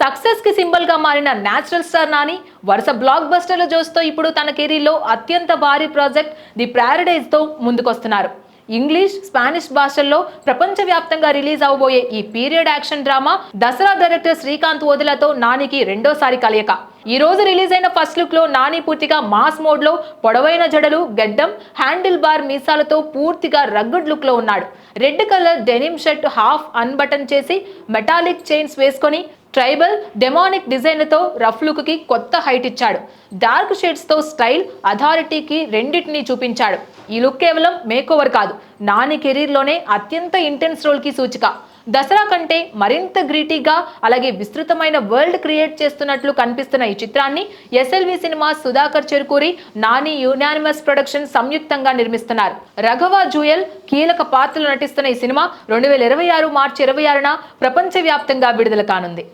సక్సెస్కి సింబల్గా మారిన natural star Nani వరుస బ్లాక్ బస్టర్ల జోస్తో ఇప్పుడు తన కెరీర్లో అత్యంత భారీ ప్రాజెక్ట్ ది ప్యారడైజ్తో ముందుకొస్తున్నారు. ఇంగ్లీష్ స్పానిష్ భాషల్లో ప్రపంచవ్యాప్తంగా రిలీజ్ అవబోయే ఈ period action drama Dasara director Srikanth వదిలతో నానికి రెండోసారి కలయిక. ఈ రోజు రిలీజ్ అయిన ఫస్ట్ లుక్లో నాని పూర్తిగా మాస్ మోడ్లో పొడవైన జడలు గడ్డం హ్యాండిల్ బార్ మీసాలతో పూర్తిగా రగ్గుడ్ లుక్లో ఉన్నాడు. Red colour denim shirt half unbutton చేసి మెటాలిక్ చైన్స్ వేసుకొని ట్రైబల్ డెమానిక్ డిజైన్లతో రఫ్ లుక్కి కొత్త హైట్ ఇచ్చాడు. డార్క్ షేడ్స్తో స్టైల్ అథారిటీకి రెండింటినీ చూపించాడు. ఈ లుక్ కేవలం మేకోవర్ కాదు నాని కెరీర్లోనే అత్యంత ఇంటెన్స్ రోల్కి సూచిక. దసరా కంటే మరింత గ్రీటీగా అలాగే విస్తృతమైన వరల్డ్ క్రియేట్ చేస్తున్నట్లు కనిపిస్తున్న ఈ చిత్రాన్ని SLV cinema Sudhakar Cherukuri Nani unanimous production సంయుక్తంగా నిర్మిస్తున్నారు. రఘవ జూయల్ కీలక పాత్రలు నటిస్తున్న ఈ సినిమా రెండు వేల ఇరవై ఆరు మార్చి ఇరవై ఆరున ప్రపంచవ్యాప్తంగా విడుదల కానుంది.